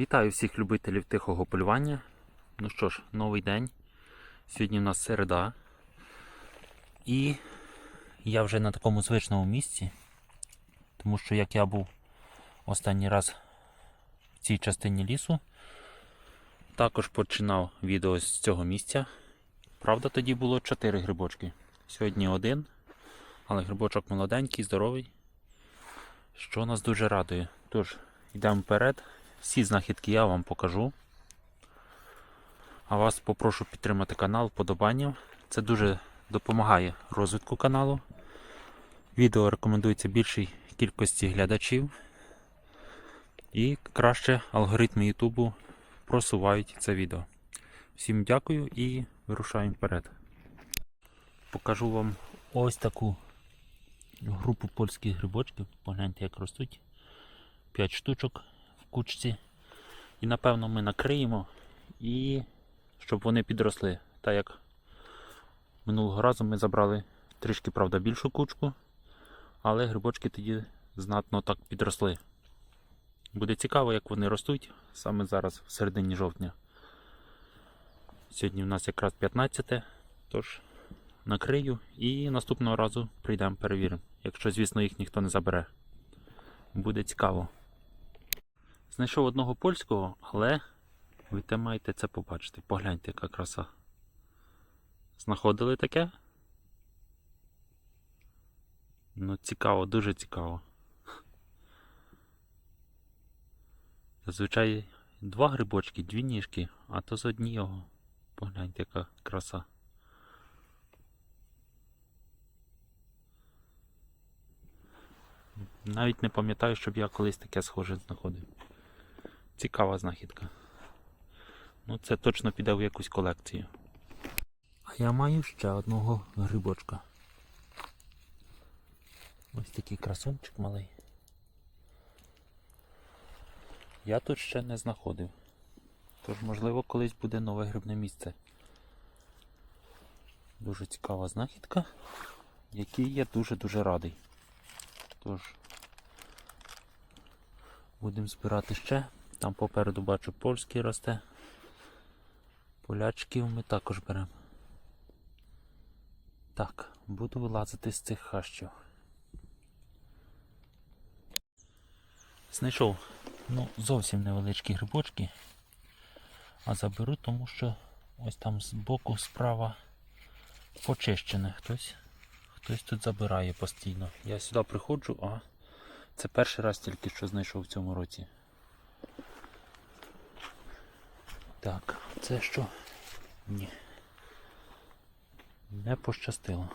Вітаю всіх любителів тихого полювання. Ну що ж, новий день. Сьогодні у нас середа. І я вже на такому звичному місці, тому що як я був останній раз в цій частині лісу, також починав відео з цього місця. Правда, тоді було 4 грибочки. Сьогодні один, але грибочок молоденький, здоровий, що нас дуже радує. Тож, йдемо вперед. Всі знахідки я вам покажу. А вас попрошу підтримати канал вподобанням. Це дуже допомагає розвитку каналу. Відео рекомендується більшій кількості глядачів. І краще алгоритми Ютубу просувають це відео. Всім дякую і вирушаємо вперед. Покажу вам ось таку групу польських грибочків. Погляньте, як ростуть. 5 штучок кучці. І напевно ми накриємо і щоб вони підросли. Так як минулого разу ми забрали трішки, правда, більшу кучку, але грибочки тоді знатно так підросли. Буде цікаво, як вони ростуть саме зараз, в середині жовтня. Сьогодні в нас якраз 15, тож накрию і наступного разу прийдемо перевіримо. Якщо, звісно, їх ніхто не забере. Буде цікаво. Знайшов одного польського, але ви те маєте це побачити. Погляньте, яка краса. Знаходили таке? Ну, цікаво, дуже цікаво. Зазвичай два грибочки, дві ніжки, а то з однієго. Погляньте, яка краса. Навіть не пам'ятаю, щоб я колись таке схоже знаходив. Цікава знахідка. Ну, це точно піде в якусь колекцію. А я маю ще одного грибочка. Ось такий красунчик малий. Я тут ще не знаходив. Тож, можливо, колись буде нове грибне місце. Дуже цікава знахідка, якій я дуже-дуже радий. Тож, будемо збирати ще. Там попереду бачу польський росте. Полячків ми також беремо. Так, буду вилазити з цих хащів. Знайшов ну, зовсім невеличкі грибочки, а заберу, тому що ось там з боку справа почищене. Хтось, хтось тут забирає постійно. Я сюди приходжу, а це перший раз тільки що знайшов в цьому році. Так, це що? Ні. Не пощастило.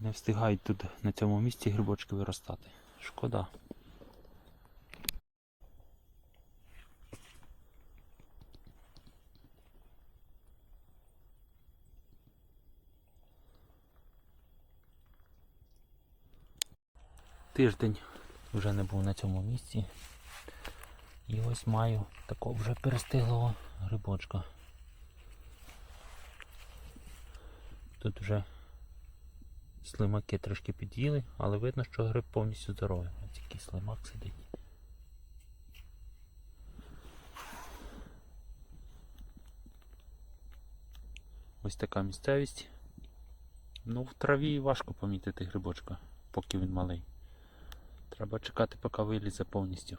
Не встигають тут на цьому місці грибочки виростати. Шкода. Тиждень вже не був на цьому місці. І ось маю такого вже перестиглого грибочка. Тут вже слимаки трошки під'їли, але видно, що гриб повністю здоровий. Ось який слимак сидить. Ось така місцевість. Ну, в траві важко помітити грибочка, поки він малий. Треба чекати, поки вилізе повністю.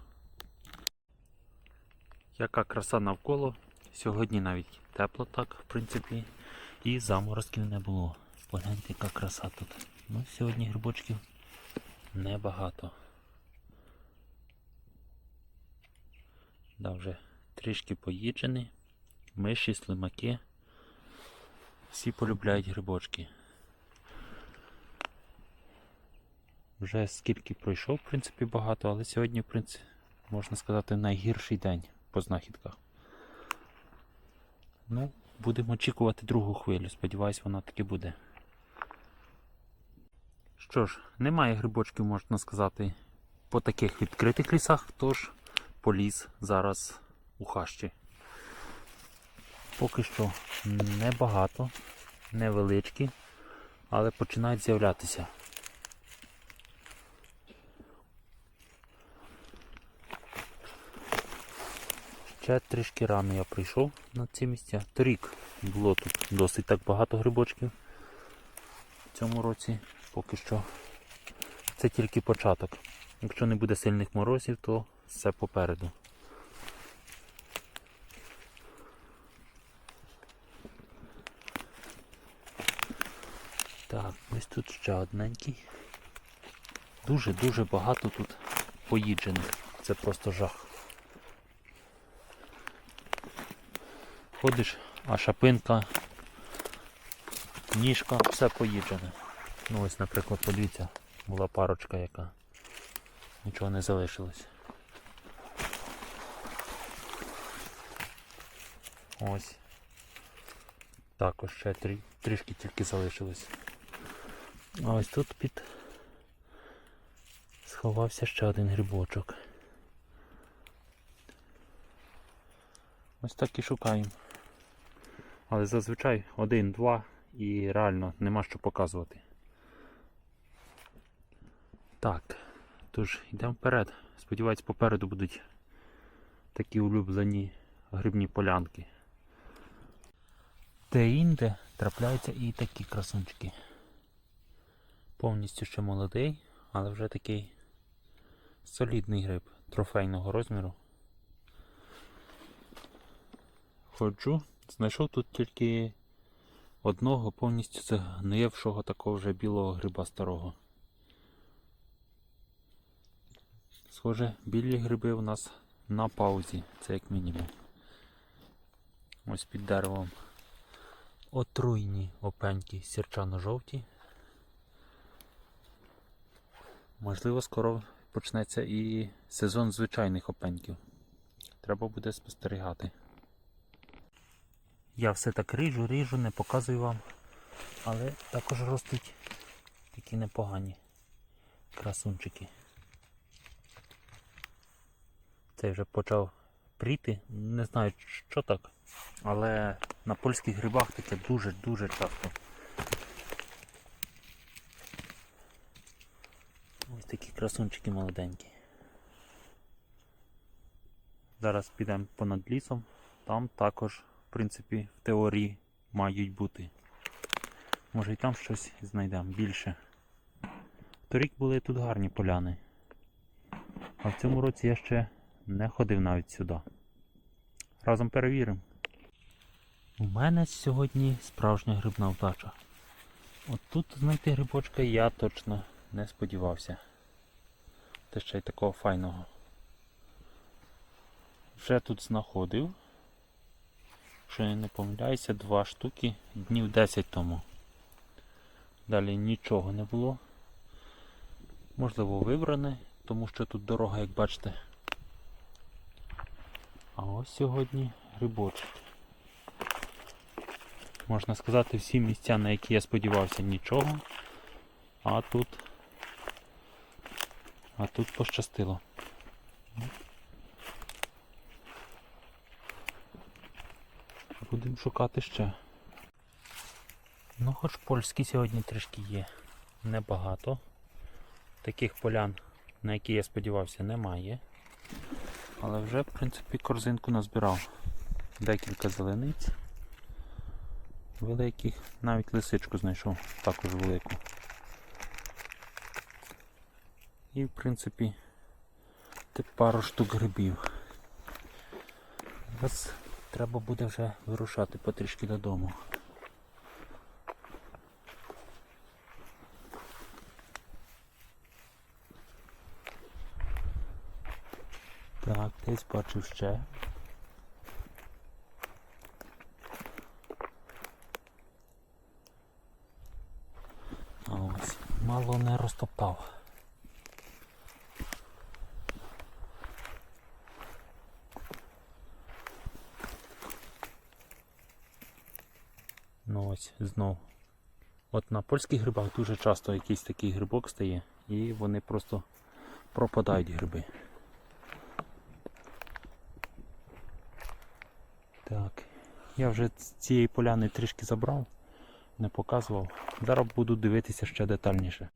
Яка краса навколо. Сьогодні навіть тепло так, в принципі, і заморозків не було. Погляньте, яка краса тут. Ну, сьогодні грибочків небагато. Да, вже трішки поїджені. Миші, слимаки. Всі полюбляють грибочки. Вже скільки пройшов, в принципі, багато, але сьогодні, в принципі, можна сказати, найгірший день по знахідках. Ну, будемо очікувати другу хвилю. Сподіваюсь, вона таки буде. Що ж, немає грибочків, можна сказати, по таких відкритих лісах, тож поліз зараз у хащі. Поки що небагато, невеличкі, але починають з'являтися. Ще трішки рано я прийшов на ці місця. Торік було тут досить так багато грибочків. В цьому році поки що це тільки початок. Якщо не буде сильних морозів, то все попереду. Так, ось тут ще одненький. Дуже-дуже багато тут поїджених. Це просто жах. Ходиш, а шапинка, ніжка, все поїджене. Ну ось, наприклад, подивіться, була парочка яка. Нічого не залишилось. Ось. Також ще трі, трішки тільки залишилось. А ось тут під сховався ще один грибочок. Ось так і шукаємо. Але зазвичай один-два і реально нема що показувати. Так, тож йдемо вперед. Сподіваюсь, попереду будуть такі улюблені грибні полянки. Де-інде трапляються і такі красунчики. Повністю ще молодий, але вже такий солідний гриб трофейного розміру. Ходжу, знайшов тут тільки одного повністю загниєвшого такого вже білого гриба старого. Схоже, білі гриби у нас на паузі, це як мінімум. Ось під деревом отруйні опеньки сірчано-жовті. Можливо, скоро почнеться і сезон звичайних опеньків. Треба буде спостерігати. Я все так ріжу, ріжу, не показую вам. Але також ростуть такі непогані красунчики. Цей вже почав пріти. Не знаю, що так. Але на польських грибах таке дуже-дуже часто. Ось такі красунчики молоденькі. Зараз підемо понад лісом. Там також, в принципі, в теорії мають бути. Може і там щось знайдемо більше. Торік були тут гарні поляни. А в цьому році я ще не ходив навіть сюди. Разом перевіримо. У мене сьогодні справжня грибна вдача. От тут знайти грибочка я точно не сподівався. Та ще й такого файного. Вже тут знаходив. Якщо я не помиляюся, два штуки днів 10 тому. Далі нічого не було. Можливо вибране, тому що тут дорога, як бачите. А ось сьогодні грибочки. Можна сказати, всі місця, на які я сподівався, нічого. А тут. А тут пощастило. Будемо шукати ще. Ну, хоч польські сьогодні трішки є. Небагато. Таких полян, на які я сподівався, немає. Але вже, в принципі, корзинку назбирав. Декілька зелениць. Великих, навіть лисичку знайшов, також велику. І в принципі пару штук грибів. Треба буде вже вирушати потрішки додому. Так, десь бачив ще. Ось мало не розтоптав. Ну знов. От на польських грибах дуже часто якийсь такий грибок стає і вони просто пропадають гриби. Так, я вже з цієї поляни трішки забрав, не показував. Зараз буду дивитися ще детальніше.